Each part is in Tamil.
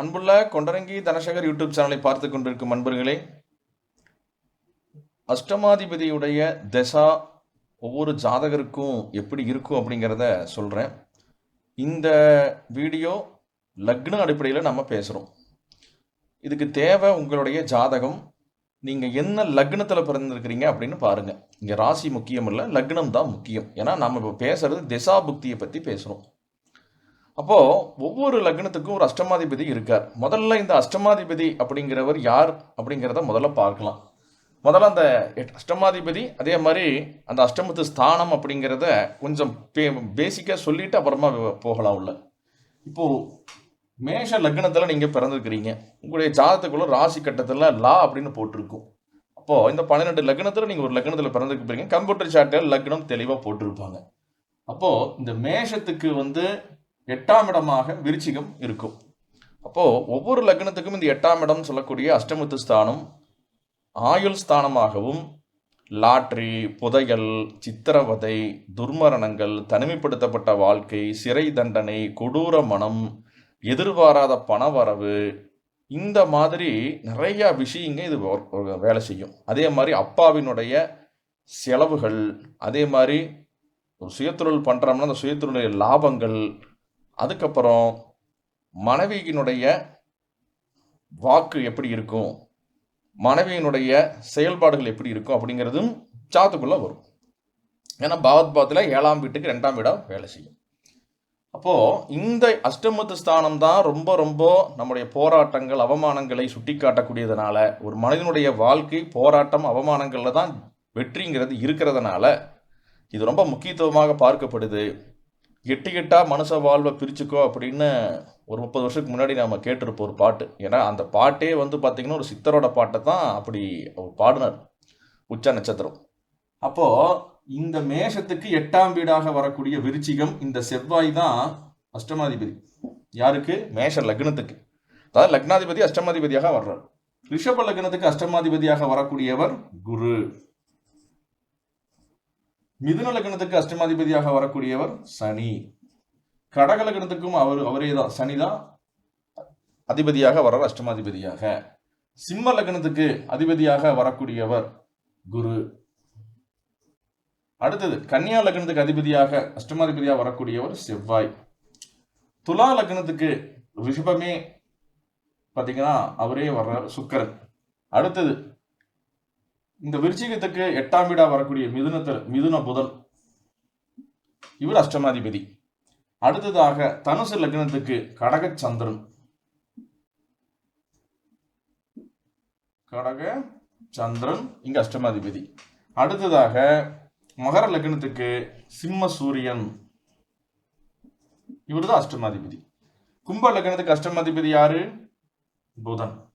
அன்புள்ள கொண்டரங்கி தனசேகர் யூடியூப் சேனலை பார்த்து கொண்டிருக்கும் அன்பர்களே அஷ்டமாதிபதியுடைய தசா ஒவ்வொரு ஜாதகருக்கும் எப்படி இருக்கும் அப்படிங்கிறத சொல்கிறேன் இந்த வீடியோ லக்ன அடிப்படையில் நம்ம பேசுகிறோம் இதுக்கு தேவை உங்களுடைய ஜாதகம். நீங்கள் என்ன லக்னத்தில் பிறந்திருக்கிறீங்க அப்படின்னு பாருங்கள் இங்கே ராசி முக்கியம் இல்லை லக்னம் தான் முக்கியம். ஏன்னா நம்ம இப்போ பேசுகிறது திசா புக்தியை பற்றி பேசுகிறோம் அப்போது ஒவ்வொரு லக்னத்துக்கும் ஒரு அஷ்டமாதிபதி இருக்கார். முதல்ல இந்த அஷ்டமாதிபதி அப்படிங்கிறவர் யார் அப்படிங்கிறத முதல்ல பார்க்கலாம். முதல்ல அந்த அஷ்டமாதிபதி அதே மாதிரி அந்த அஷ்டமத்து ஸ்தானம் அப்படிங்கிறத கொஞ்சம் பே பேசிக்காக சொல்லிட்டு அப்புறமா போகலாம் உள்ள. இப்போது மேஷ லக்னத்தில் நீங்கள் பிறந்திருக்கிறீங்க. உங்களுடைய ஜாதத்துக்குள்ள ராசி கட்டத்தில் லா அப்படின்னு போட்டிருக்கும். அப்போது இந்த பன்னிரெண்டு லக்னத்தில் நீங்கள் ஒரு லக்னத்தில் பிறந்திருக்கிறீங்க கம்ப்யூட்டர் சாட்டில் லக்னம் தெளிவாக போட்டிருப்பாங்க. அப்போது இந்த மேஷத்துக்கு வந்து எட்டாம் இடமாக விருச்சிகம் இருக்கும். அப்போது ஒவ்வொரு லக்னத்துக்கும் இந்த எட்டாம் இடம் சொல்லக்கூடிய அஷ்டமத்து ஸ்தானம் ஆயுள் ஸ்தானமாகவும் லாட்ரி புதையல் சித்திரவதை துர்மரணங்கள் தனிமைப்படுத்தப்பட்ட வாழ்க்கை சிறை தண்டனை கொடூர மனம் எதிர்பாராத பணவரவு இந்த மாதிரி நிறைய விஷயங்க இது வேலை செய்யும். அதே மாதிரி அப்பாவினுடைய செலவுகள் அதே மாதிரி ஒரு சுயதொழில் பண்ணுறோம்னா அந்த சுயத்தொழிலுடைய லாபங்கள் அதுக்கப்புறம் மனைவியினுடைய வாக்கு எப்படி இருக்கும்? மனைவியினுடைய செயல்பாடுகள் எப்படி இருக்கும்? அப்படிங்கிறதும் சாத்துக்குள்ளே வரும். ஏன்னா பாவத் பாவத்தில் ஏழாம் வீட்டுக்கு ரெண்டாம் வீடாக வேலை செய்யும். அப்போது இந்த அஷ்டமத்து ஸ்தானம் தான் ரொம்ப ரொம்ப நம்முடைய போராட்டங்கள் அவமானங்களை சுட்டி காட்டக்கூடியதுனால ஒரு மனிதனுடைய வாழ்க்கை போராட்டம் அவமானங்களில் தான் வெற்றிங்கிறது இருக்கிறதுனால இது ரொம்ப முக்கியத்துவமாக பார்க்கப்படுது. எட்டு எட்டாக மனுஷ வாழ்வை பிரிச்சுக்கோ அப்படின்னு ஒரு முப்பது வருஷத்துக்கு முன்னாடி நம்ம கேட்டிருப்போம் ஒரு பாட்டு. ஏன்னா அந்த பாட்டே வந்து பார்த்திங்கன்னா ஒரு சித்தரோட பாட்டை தான் அப்படி அவர் பாடினார். உச்ச நட்சத்திரம். அப்போது இந்த மேஷத்துக்கு எட்டாம் வீடாக வரக்கூடிய விருச்சிகம் இந்த செவ்வாய் தான் அஷ்டமாதிபதி. யாருக்கு? மேஷ லக்னத்துக்கு. அதாவது லக்னாதிபதி அஷ்டமாதிபதியாக வர்றார். ரிஷப லக்னத்துக்கு அஷ்டமாதிபதியாக வரக்கூடியவர் குரு. மிதுன லக்னத்துக்கு அஷ்டமாதிபதியாக வரக்கூடியவர் சனி. கடக லக்னத்துக்கும் அவர் அவரே தான் சனி தான் அதிபதியாக வர்றார் அஷ்டமாதிபதியாக. சிம்ம லக்னத்துக்கு அதிபதியாக வரக்கூடியவர் குரு. அடுத்தது கன்னியா லக்னத்துக்கு அதிபதியாக அஷ்டமாதிபதியாக வரக்கூடியவர் செவ்வாய். துலா லக்னத்துக்கு ரிஷபமே பார்த்தீங்கன்னா அவரே வர்றார் சுக்கரன். அடுத்தது இந்த விருச்சிகத்துக்கு எட்டாம் வீடா வரக்கூடிய மிதுனத்தில் மிதுன புதன். இவர் அஷ்டமாதிபதி. அடுத்ததாக தனுசு லக்னத்துக்கு கடக சந்திரன் கடக சந்திரன் இங்க அஷ்டமாதிபதி. அடுத்ததாக மகர லக்னத்துக்கு சிம்ம சூரியன். இவர் தான் அஷ்டமாதிபதி. கும்ப லக்னத்துக்கு அஷ்டமாதிபதி யாரு? புதன்.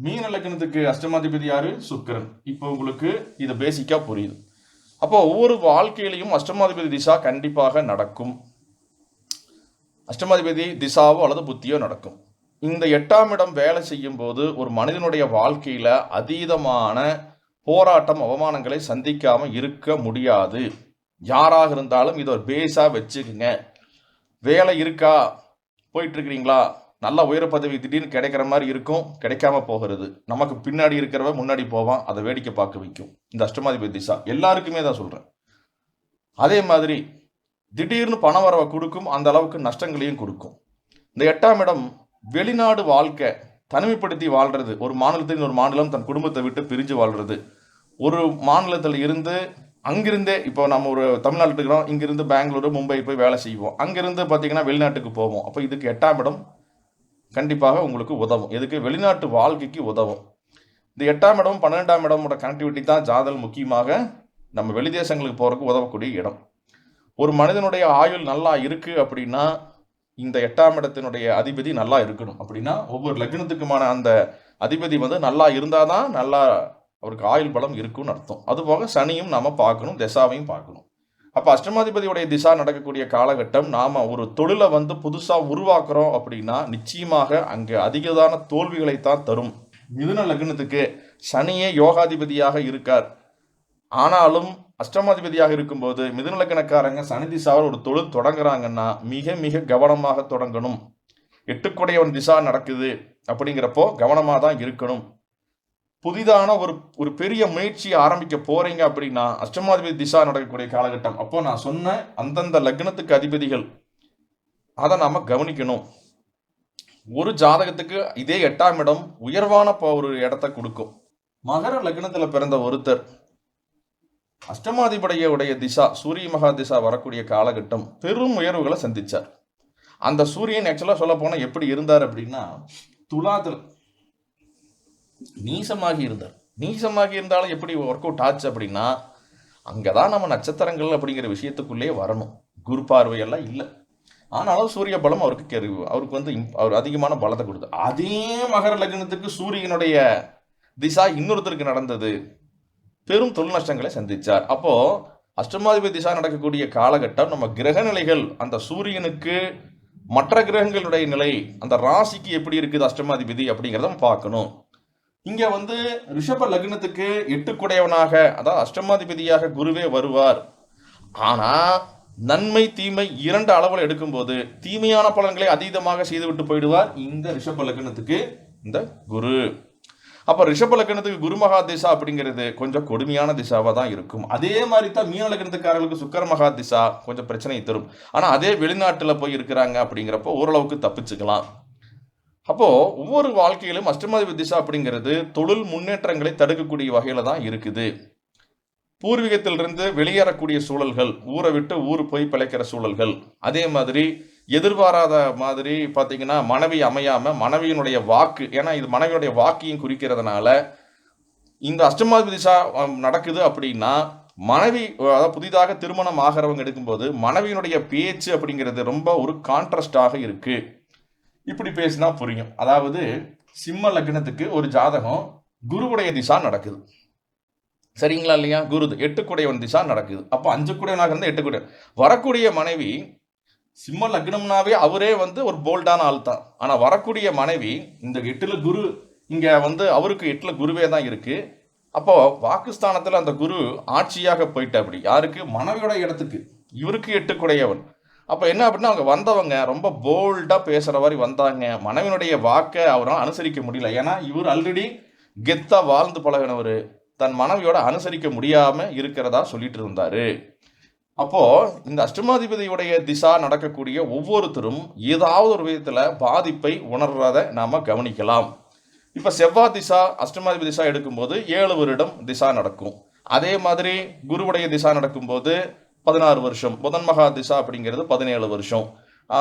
மீன லக்கணத்துக்கு அஷ்டமாதிபதி யாரு? சுக்கரன். இப்போ உங்களுக்கு இது பேசிக்காக புரியுது. அப்போ ஒவ்வொரு வாழ்க்கையிலையும் அஷ்டமாதிபதி திசா கண்டிப்பாக நடக்கும். அஷ்டமாதிபதி திசாவோ அல்லது புத்தியோ நடக்கும். இந்த எட்டாம் இடம் வேலை செய்யும் போது ஒரு மனிதனுடைய வாழ்க்கையில அதீதமான போராட்டம் அவமானங்களை சந்திக்காம இருக்க முடியாது. யாராக இருந்தாலும் இதை ஒரு பேஸா வச்சுக்கோங்க. வேலை இருக்கா? போயிட்டு இருக்கிறீங்களா? நல்ல உயர பதவி திடீர்னு கிடைக்கிற மாதிரி இருக்கும் கிடைக்காம போகிறது. நமக்கு பின்னாடி இருக்கிறவ முன்னாடி போவான் அதை வேடிக்கை பார்க்க வைக்கும். இந்த அஷ்டமாதிபதி திசா. எல்லாருக்குமே தான் சொல்கிறேன் அதே மாதிரி திடீர்னு பண வரவை கொடுக்கும் அந்த அளவுக்கு நஷ்டங்களையும் கொடுக்கும். இந்த எட்டாம் இடம் வெளிநாடு வாழ்க்கை தனிமைப்படுத்தி வாழ்றது. ஒரு மாநிலத்தின் ஒரு மாநிலம் தன் குடும்பத்தை விட்டு பிரிஞ்சு வாழ்றது. ஒரு மாநிலத்தில் இருந்து அங்கிருந்தே இப்போ நம்ம ஒரு தமிழ்நாட்டுக்கு இருக்கிறோம் இங்கிருந்து பெங்களூரு மும்பை போய் வேலை செய்வோம். அங்கிருந்து பார்த்தீங்கன்னா வெளிநாட்டுக்கு போவோம். அப்போ இதுக்கு எட்டாம் இடம் கண்டிப்பாக உங்களுக்கு உதவும். எதுக்கு? வெளிநாட்டு வாழ்க்கைக்கு உதவும். இந்த எட்டாம் இடம் பன்னெண்டாம் இடமோட கனெக்டிவிட்டி தான் ஜாதல் முக்கியமாக நம்ம வெளிதேசங்களுக்கு போகிறதுக்கு உதவக்கூடிய இடம். ஒரு மனிதனுடைய ஆயுள் நல்லா இருக்குது அப்படின்னா இந்த எட்டாம் இடத்தினுடைய அதிபதி நல்லா இருக்கணும். அப்படின்னா ஒவ்வொரு லக்னத்துக்குமான அந்த அதிபதி வந்து நல்லா இருந்தால் தான் நல்லா அவருக்கு ஆயுள் பலம் இருக்கும்னு அர்த்தம். அதுபோக சனியும் நம்ம பார்க்கணும் தசாவையும் பார்க்கணும். அப்போ அஷ்டமாதிபதியுடைய திசா நடக்கக்கூடிய காலகட்டம் நாம் ஒரு தொழிலை வந்து புதுசாக உருவாக்குறோம் அப்படின்னா நிச்சயமாக அங்கே அதிகதான தோல்விகளைத்தான் தரும். மிதுன லக்னத்துக்கு சனியே யோகாதிபதியாக இருக்கார். ஆனாலும் அஷ்டமாதிபதியாக இருக்கும்போது மிதுன லக்னக்காரங்க சனி திசாவில் ஒரு தொழில் தொடங்குறாங்கன்னா மிக மிக கவனமாக தொடங்கணும். எட்டுக்குடையவன் திசா நடக்குது அப்படிங்கிறப்போ கவனமாக தான் இருக்கணும். புதிதான ஒரு ஒரு பெரிய முயற்சியை ஆரம்பிக்க போறீங்க அப்படின்னா அஷ்டமாதிபதி திசா நடக்கக்கூடிய காலகட்டம். அப்போ நான் சொன்ன அந்தந்த லக்னத்துக்கு அதிபதிகள் அதை நாம கவனிக்கணும். ஒரு ஜாதகத்துக்கு இதே எட்டாம் இடம் உயர்வான ஒரு இடத்த கொடுக்கும். மகர லக்னத்துல பிறந்த ஒருத்தர் அஷ்டமாதிபதியுடைய திசா சூரிய மகா திசா வரக்கூடிய காலகட்டம் பெரும் உயர்வுகளை சந்திச்சார். அந்த சூரியன் ஆக்சுவலாக சொல்ல போனால் எப்படி இருந்தார் அப்படின்னா துலாத்தில் நீசமாகி இருந்தார். நீசமாகி இருந்தாலும் எப்படி ஒர்க் அவுட் ஆச்சு அப்படின்னா அங்கே தான் நம்ம நட்சத்திரங்கள் அப்படிங்கிற விஷயத்துக்குள்ளேயே வரணும். குரு பார்வையெல்லாம் இல்லை. ஆனாலும் சூரிய பலம் அவருக்கு கெரு அவருக்கு வந்து imp- அவர் அதிகமான பலத்தை கொடுத்து அதே மகர லக்னத்துக்கு சூரியனுடைய திசா இன்னொருத்தருக்கு நடந்தது. பெரும் தொழில் நஷ்டங்களை அப்போது அஷ்டமாதிபதி திசா நடக்கக்கூடிய காலகட்டம் நம்ம கிரக நிலைகள் அந்த சூரியனுக்கு மற்ற கிரகங்களுடைய நிலை அந்த ராசிக்கு எப்படி இருக்குது அஷ்டமாதிபதி அப்படிங்கிறத பார்க்கணும். இங்க வந்து ரிஷப லக்னத்துக்கு எட்டுக்குடையவனாக அதாவது அஷ்டமாதிபதியாக குருவே வருவார். ஆனா நன்மை தீமை இரண்டு அளவில் எடுக்கும்போது தீமையான பலன்களை அதீதமாக செய்துவிட்டு போயிடுவார் இந்த ரிஷப லக்னத்துக்கு இந்த குரு. அப்ப ரிஷப லக்னத்துக்கு குரு மகா திசா அப்படிங்கிறது கொஞ்சம் கொடுமையான திசாவா தான் இருக்கும். அதே மாதிரி தான் மீன லக்னத்துக்காரர்களுக்கு சுக்கர மகா திசா கொஞ்சம் பிரச்சனை தரும். ஆனா அதே வெளிநாட்டுல போய் இருக்கிறாங்க அப்படிங்கிறப்போ ஓரளவுக்கு தப்பிச்சுக்கலாம். அப்போது ஒவ்வொரு வாழ்க்கையிலும் அஷ்டமாதிபதி திசா அப்படிங்கிறது தொழில் முன்னேற்றங்களை தடுக்கக்கூடிய வகையில் தான் இருக்குது. பூர்வீகத்திலிருந்து வெளியேறக்கூடிய சூழல்கள் ஊரை விட்டு ஊர் போய் பிழைக்கிற சூழல்கள் அதே மாதிரி எதிர்பாராத மாதிரி பார்த்தீங்கன்னா மனைவி அமையாமல் மனைவியினுடைய வாக்கு ஏன்னா இது மனைவியுடைய வாக்கையும் குறிக்கிறதுனால இந்த அஷ்டமாதிபதி திசா நடக்குது அப்படின்னா மனைவி அதாவது புதிதாக திருமணம் ஆகிறவங்க எடுக்கும்போது மனைவியினுடைய பேச்சு அப்படிங்கிறது ரொம்ப ஒரு கான்ட்ராஸ்டாக இருக்குது இப்படி பேசினா புரியும். அதாவது சிம்ம லக்னத்துக்கு ஒரு ஜாதகம் குருவுடைய திசா நடக்குது. சரிங்களா இல்லையா? குரு எட்டுக்குடையவன் திசா நடக்குது. அப்போ அஞ்சு குடையவனாக இருந்தால் எட்டு குடை வரக்கூடிய மனைவி சிம்ம லக்னம்னாவே அவரே வந்து ஒரு போல்டான ஆள் தான். ஆனால் வரக்கூடிய மனைவி இந்த எட்டுல குரு இங்கே வந்து அவருக்கு எட்டுல குருவே தான் இருக்குது அப்போ வாக்குஸ்தானத்தில் அந்த குரு ஆட்சியாக போயிட்ட அப்படி யாருக்கு? மனைவியோட இடத்துக்கு. இவருக்கு எட்டு குடையவன் அப்போ என்ன அப்படின்னா அவங்க வந்தவங்க ரொம்ப போல்டாக பேசுகிற மாதிரி வந்தாங்க. மனைவினுடைய வாக்கை அவரால் அனுசரிக்க முடியல. ஏன்னா இவர் ஆல்ரெடி கெத்தாக வாழ்ந்து பழகினவர். தன் மனைவியோட அனுசரிக்க முடியாமல் இருக்கிறதா சொல்லிட்டு இருந்தார். அப்போது இந்த அஷ்டமாதிபதியுடைய திசா நடக்கக்கூடிய ஒவ்வொருத்தரும் ஏதாவது ஒரு விதத்தில் பாதிப்பை உணர்றதை நாம் கவனிக்கலாம். இப்போ செவ்வாய் திசா அஷ்டமாதிபதி திசா எடுக்கும்போது ஏழு வருடம் திசா நடக்கும். அதே மாதிரி குருவுடைய திசா நடக்கும்போது பதினாறு வருஷம். புதன் மகா திசா அப்படிங்கிறது பதினேழு வருஷம்.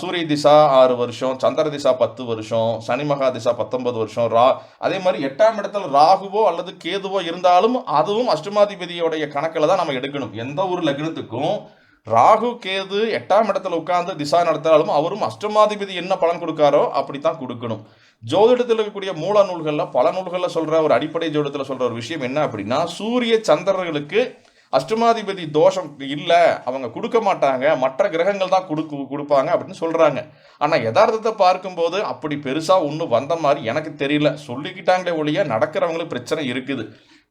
சூரிய திசா ஆறு வருஷம் சந்திர திசா பத்து வருஷம் சனி மகா திசா பத்தொன்பது வருஷம் ரா அதே மாதிரி எட்டாம் இடத்துல ராகுவோ அல்லது கேதுவோ இருந்தாலும் அதுவும் அஷ்டமாதிபதியோடைய கணக்கில் தான் நம்ம எடுக்கணும். எந்த ஒரு லக்னத்துக்கும் ராகு கேது எட்டாம் இடத்துல உட்கார்ந்து திசா நடத்தினாலும் அவரும் அஷ்டமாதிபதி என்ன பலன் கொடுக்காரோ அப்படித்தான் கொடுக்கணும். ஜோதிடத்தில் இருக்கக்கூடிய மூல நூல்களில் பல நூல்களில் சொல்கிற ஒரு அடிப்படை ஜோதிடத்தில் சொல்கிற ஒரு விஷயம் என்ன அப்படின்னா சூரிய சந்திரர்களுக்கு அஷ்டமாதிபதி தோஷம் இல்லை அவங்க கொடுக்க மாட்டாங்க மற்ற கிரகங்கள் தான் கொடுக்கு கொடுப்பாங்க அப்படின்னு சொல்கிறாங்க ஆனால் யதார்த்தத்தை பார்க்கும்போது அப்படி பெருசாக ஒன்றும் வந்த மாதிரி எனக்கு தெரியல. சொல்லிக்கிட்டாங்களே ஒழிய நடக்கிறவங்களுக்கு பிரச்சனை இருக்குது.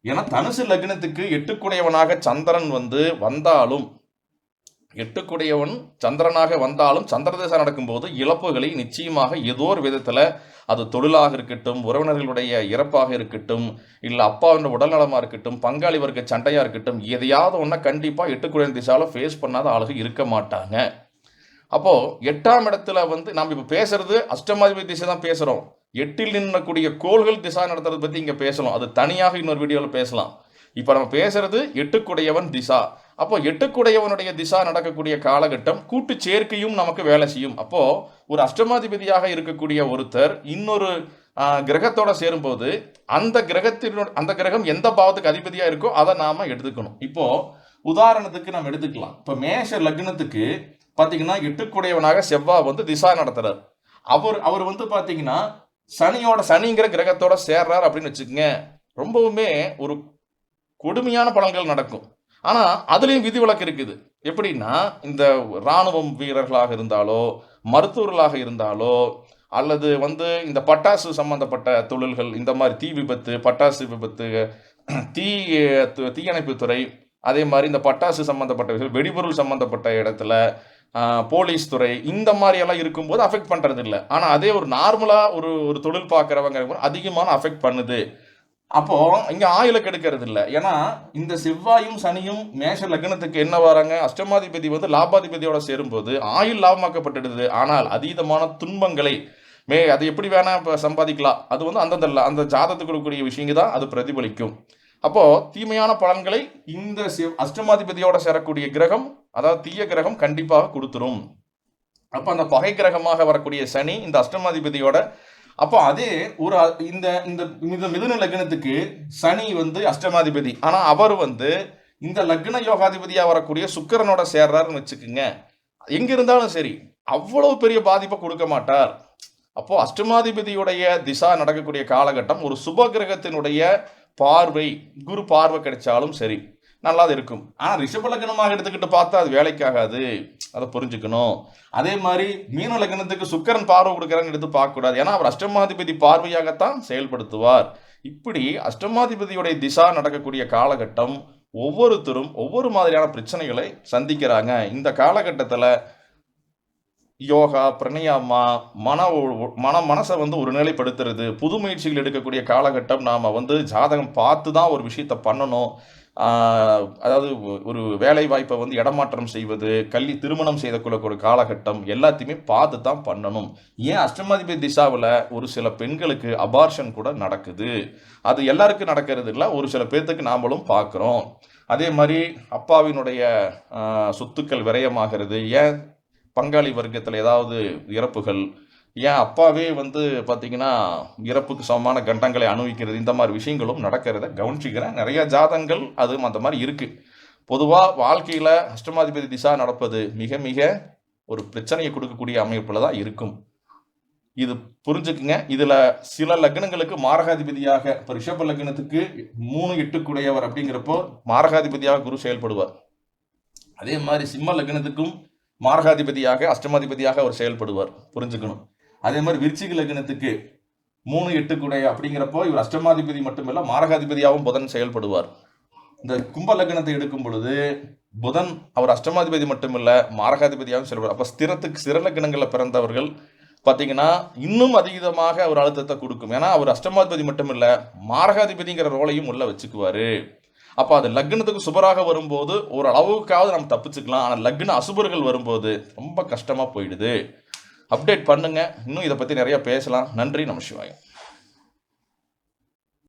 ஏன்னா தனுசு லக்னத்துக்கு எட்டுக்குடையவனாக சந்திரன் வந்து வந்தாலும் எட்டுக்குடையவன் சந்திரனாக வந்தாலும் சந்திரதேசம் நடக்கும்போது இழப்புகளை நிச்சயமாக ஏதோ ஒரு விதத்தில் அது தொழிலாக இருக்கட்டும் உறவினர்களுடைய இறப்பாக இருக்கட்டும் இல்லை அப்பாவின் உடல்நலமாக இருக்கட்டும் பங்காளி வர்க்க சண்டையாக இருக்கட்டும் எதையாவது ஒன்றா கண்டிப்பாக எட்டுக்குடையன் திசால ஃபேஸ் பண்ணாத ஆளுக இருக்க மாட்டாங்க. அப்போது எட்டாம் இடத்துல வந்து நம்ம இப்போ பேசுறது அஷ்டமாதிபதி திசை தான் பேசுகிறோம் எட்டில் நின்னக்கூடிய கோள்கள் திசா நடத்துறதை பற்றி இங்கே பேசலாம். அது தனியாக இன்னொரு வீடியோவில் பேசலாம். இப்போ நம்ம பேசுறது எட்டுக்குடையவன் திசா. அப்போ எட்டுக்குடையவனுடைய திசா நடக்கக்கூடிய காலகட்டம் கூட்டு சேர்க்கையும் நமக்கு வேலை செய்யும். அப்போ ஒரு அஷ்டமாதிபதியாக இருக்கக்கூடிய ஒருத்தர் இன்னொரு கிரகத்தோட சேரும்போது அந்த கிரகத்தினோட அந்த கிரகம் எந்த பாவத்துக்கு அதிபதியா இருக்கோ அதை நாம எடுத்துக்கணும். இப்போ உதாரணத்துக்கு நம்ம எடுத்துக்கலாம். இப்போ மேஷ லக்னத்துக்கு பார்த்தீங்கன்னா எட்டுக்குடையவனாக செவ்வாய் வந்து திசா நடத்துறார். அவர் அவர் வந்து பார்த்தீங்கன்னா சனியோட சனிங்கிற கிரகத்தோட சேர்றார் அப்படின்னு வச்சுக்கோங்க. ரொம்பவுமே ஒரு கொடுமையான பலன்கள் நடக்கும். ஆனால் அதுலேயும் விதிவிலக்கு இருக்குது. எப்படின்னா இந்த ராணுவம் வீரர்களாக இருந்தாலோ மருத்துவர்களாக இருந்தாலோ அல்லது வந்து இந்த பட்டாசு சம்பந்தப்பட்ட தொழில்கள் இந்த மாதிரி தீ விபத்து பட்டாசு விபத்து தீ தீயணைப்பு துறை அதே மாதிரி இந்த பட்டாசு சம்பந்தப்பட்ட விஷயம் வெடிபொருள் சம்பந்தப்பட்ட இடத்துல போலீஸ் துறை இந்த மாதிரி எல்லாம் இருக்கும்போது அஃபெக்ட் பண்ணுறது இல்லை ஆனால் அதே ஒரு நார்மலாக ஒரு ஒரு தொழில் பார்க்குறவங்க அதிகமான அஃபெக்ட் பண்ணுது. அப்போ இங்க ஆயுள கெடுக்கிறது இல்லை ஏன்னா இந்த செவ்வாயும் சனியும் மேஷ லக்னத்துக்கு என்ன வராங்க? அஷ்டமாதிபதி வந்து லாபாதிபதியோட சேரும்போது ஆயுள் லாபமாக்கப்பட்டுடுது. ஆனால் அதீதமான துன்பங்களை மே அது எப்படி வேணா இப்போ சம்பாதிக்கலாம். அது வந்து அந்தந்த அந்த ஜாதத்துக்கு கொடுக்கக்கூடிய விஷயங்க தான் அது பிரதிபலிக்கும். அப்போ தீமையான பலன்களை இந்த செவ்- அஷ்டமாதிபதியோட சேரக்கூடிய கிரகம் அதாவது தீய கிரகம் கண்டிப்பாக கொடுத்துரும். அப்போ அந்த பகை கிரகமாக வரக்கூடிய சனி இந்த அஷ்டமாதிபதியோட அப்போ அதே ஒரு அ- இந்த இந்த இந்த மிதுன லக்னத்துக்கு சனி வந்து அஷ்டமாதிபதி. ஆனால் அவர் வந்து இந்த லக்ன யோகாதிபதியாக வரக்கூடிய சுக்கரனோட சேர்றாருன்னு வச்சுக்கோங்க. எங்க இருந்தாலும் சரி அவ்வளவு பெரிய பாதிப்பை கொடுக்க மாட்டார். அப்போ அஷ்டமாதிபதியுடைய திசா நடக்கக்கூடிய காலகட்டம் ஒரு சுப கிரகத்தினுடைய பார்வை குரு பார்வை கிடைச்சாலும் சரி. நல்லா இருக்கும். ஆனால் ரிஷப லக்னமாக எடுத்துக்கிட்டு பார்த்தா அது வேலைக்காகாது. அதை புரிஞ்சுக்கணும். அதே மாதிரி மீன லக்னத்துக்கு சுக்கரன் பார்வை கொடுக்குறான்னு எடுத்து பார்க்கக்கூடாது. ஏன்னா அவர் அஷ்டமாதிபதி பார்வையாகத்தான் செயல்படுத்துவார். இப்படி அஷ்டமாதிபதியுடைய திசா நடக்கக்கூடிய காலகட்டம் ஒவ்வொருத்தரும் ஒவ்வொரு மாதிரியான பிரச்சனைகளை சந்திக்கிறாங்க. இந்த காலகட்டத்தில் யோகா பிரணயாமா மன மன மனசை வந்து ஒரு நிலைப்படுத்துறது புது முயற்சிகள் எடுக்கக்கூடிய காலகட்டம் நாம் வந்து ஜாதகம் பார்த்து தான் ஒரு விஷயத்தை பண்ணணும். அதாவது ஒரு வேலை வாய்ப்பை வந்து இடமாற்றம் செய்வது கல்வி திருமணம் செய்த ஒரு காலகட்டம் எல்லாத்தையுமே பார்த்து தான் பண்ணணும். ஏன் அஷ்டமாதிபதி திசாவில் ஒரு சில பெண்களுக்கு அபார்ஷன் கூட நடக்குது? அது எல்லாருக்கும் நடக்கிறது இல்லை ஒரு சில பேர்த்துக்கு நாமளும் பார்க்குறோம். அதே மாதிரி அப்பாவினுடைய சொத்துக்கள் விரயமாகிறது. ஏன்? பங்காளி வர்க்கத்தில் ஏதாவது இறப்புகள் ஏன் அப்பாவே வந்து பார்த்தீங்கன்னா இறப்புக்கு சமமான கண்டங்களை அனுபவிக்கிறது இந்த மாதிரி விஷயங்களும் நடக்கிறத கவனிச்சிக்கிறேன். நிறைய ஜாதங்கள் அதுவும் அந்த மாதிரி இருக்குது பொதுவாக வாழ்க்கையில் அஷ்டமாதிபதி திசா நடப்பது மிக மிக ஒரு பிரச்சனையை கொடுக்கக்கூடிய அமைப்பில் தான் இருக்கும். இது புரிஞ்சுக்குங்க. இதில் சில லக்னங்களுக்கு மாரகாதிபதியாக இப்போ ரிஷப லக்னத்துக்கு மூணு எட்டுக்குடையவர் அப்படிங்கிறப்போ மாரகாதிபதியாக குரு செயல்படுவார். அதே மாதிரி சிம்ம லக்னத்துக்கும் மாரகாதிபதியாக அஷ்டமாதிபதியாக அவர் செயல்படுவார். புரிஞ்சுக்கணும். அதே மாதிரி விருச்சிக லக்னத்துக்கு மூணு எட்டு குடை அப்படிங்கிறப்போ இவர் அஷ்டமாதிபதி மட்டுமல்ல மாரகாதிபதியாகவும் புதன் செயல்படுவார். இந்த கும்ப லக்னத்தை எடுக்கும் பொழுது புதன் அவர் அஷ்டமாதிபதி மட்டுமல்ல மாரகாதிபதியாகவும் செயல்படுவார். அப்போ ஸ்திரத்துக்கு சிற லக்னங்களில் பிறந்தவர்கள் பார்த்தீங்கன்னா இன்னும் அதிகமாக அவர் அழுத்தத்தை கொடுக்கும். ஏன்னா அவர் அஷ்டமாதிபதி மட்டுமில்ல மாரகாதிபதிங்கிற ரோலையும் உள்ள வச்சுக்குவார். அப்போ அது லக்னத்துக்கு சுபராக வரும்போது ஒரு அளவுக்காவது நம்ம தப்பிச்சுக்கலாம். ஆனால் லக்ன அசுபர்கள் வரும்போது ரொம்ப கஷ்டமாக போயிடுது. அப்டேட் பண்ணுங்க. இன்னும் இதை பற்றி நிறைய பேசலாம். நன்றி நம சிவாயம்.